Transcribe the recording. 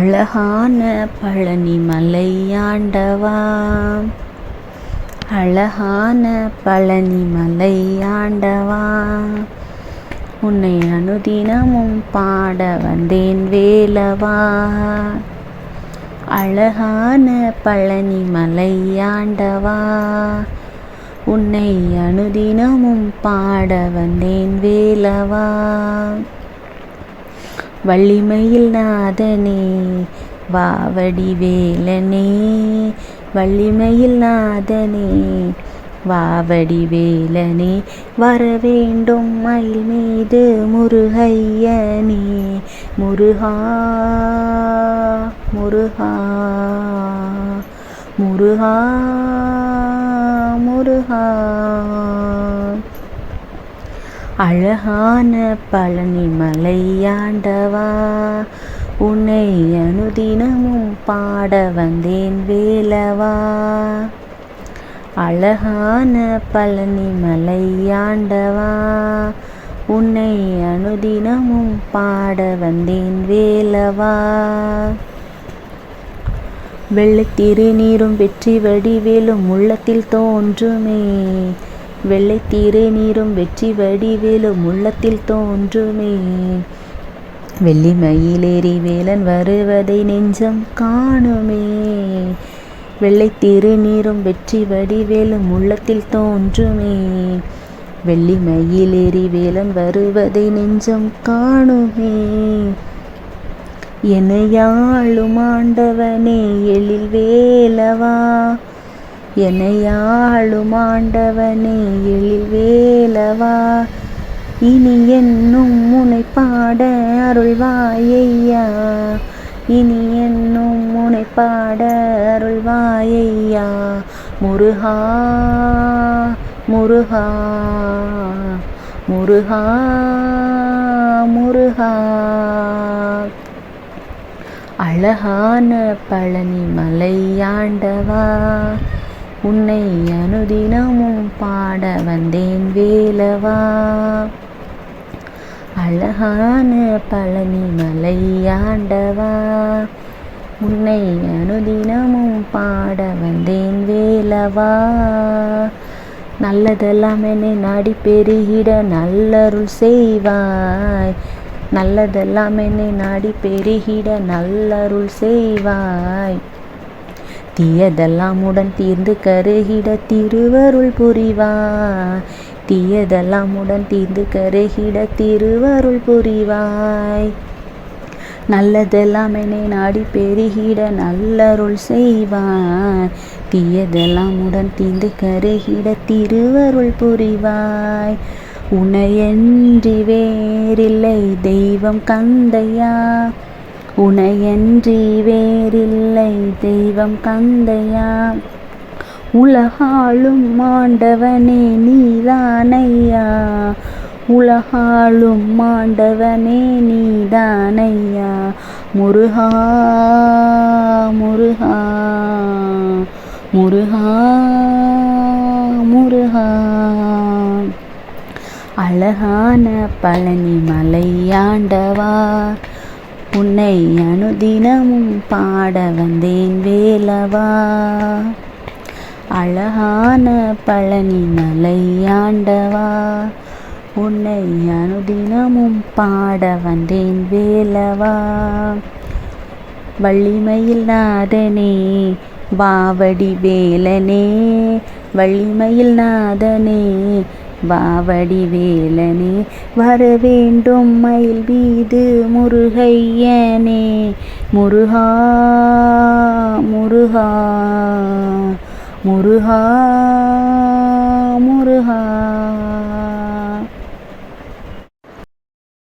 அழகான பழனி மலையாண்டவா அழகான பழனி மலையாண்டவா உன்னை அனுதினமும் பாட வந்தேன் வேலவா? அழகான பழனி மலையாண்டவா உன்னை அனுதினமும் பாட வந்தேன் வேலவா? வள்ளிமயில் நாதனே வாவடி வேலனே. வள்ளிமயில் நாதனே வாவடி வேலனே. வர வேண்டும் மயில் மீது முருகையனே. முருகா முருகா முருகா முருகா. அழகான பழனி மலையாண்டவா உன்னை அனுதினமும் பாட வந்தேன் வேலவா. அழகான பழனி மலையாண்டவா உன்னை அனுதினமும் பாட வந்தேன் வேலவா. வெள்ளை திருநீரும் வெற்றி வடிவேலும் உள்ளத்தில் தோன்றுமே வெள்ளை திருநீரும் வெற்றி வடிவேலும் உள்ளத்தில் தோன்றுமே. வெள்ளி மயிலேறி வேலன் வருவதை நெஞ்சம் காணுமே. வெள்ளை திருநீரும் வெற்றி வடிவேலும் உள்ளத்தில் தோன்றுமே. வெள்ளி மயிலேறி வேலன் வருவதை நெஞ்சம் காணுமே. என்னையாளும் ஆண்டவனே எழில் வேலவா? என்னையாளும் ஆண்டவனே எழில் வேலவா இனி என்னும் முனை பாட அருள்வாயையா? இனி என்னும் முனை பாட அருள்வாயையா? முருகா முருகா முருகா முருகா. அழகான பழனி மலையாண்டவா உன்னை அனுதினமும் பாட வந்தேன் வேலவா. அழகான பழனி மலையாண்டவா உன்னை அனுதினமும் பாட வந்தேன் வேலவா. நல்லதெல்லாம் என்னை நாடி பெருகிட நல்லருள் செய்வாய். நல்லதெல்லாம் என்னை நாடி பெருகிட நல்லருள் செய்வாய். தீயதெல்லாம் உடன் தீர்ந்து கருகிட திருவருள் புரிவாய் தீயதெல்லாம் உடன் தீர்ந்து கருகிட திருவருள் புரிவாய். நல்லதெல்லாம் என்னை நாடி பெருகிட நல்லருள் செய்வாய். தீயதெல்லாம் உடன் தீர்ந்து கருகிட திருவருள் புரிவாய். உனையன்றி வேறில்லை தெய்வம் கந்தையா. உனையன்றி வேறில்லை தெய்வம் கந்தையா உலகாளும் மாண்டவனே நீதானையா? உலகாளும் மாண்டவனே நீதானையா? முருகா முருகா முருகா முருகா. அழகான பழனி மலையாண்டவா உன்னை அனுதினமும் பாட வந்தேன் வேலவா. அழகான பழனி மலையாண்டவா உன்னை அனுதினமும் பாட வந்தேன் வேலவா. வள்ளிமையில் நாதனே வாவடி வேலனே. வள்ளிமையில் நாதனே வாவடி வேலனே வர வேண்டும் மயில் வீது முருகையனே. முருகா முருகா முருகா முருகா.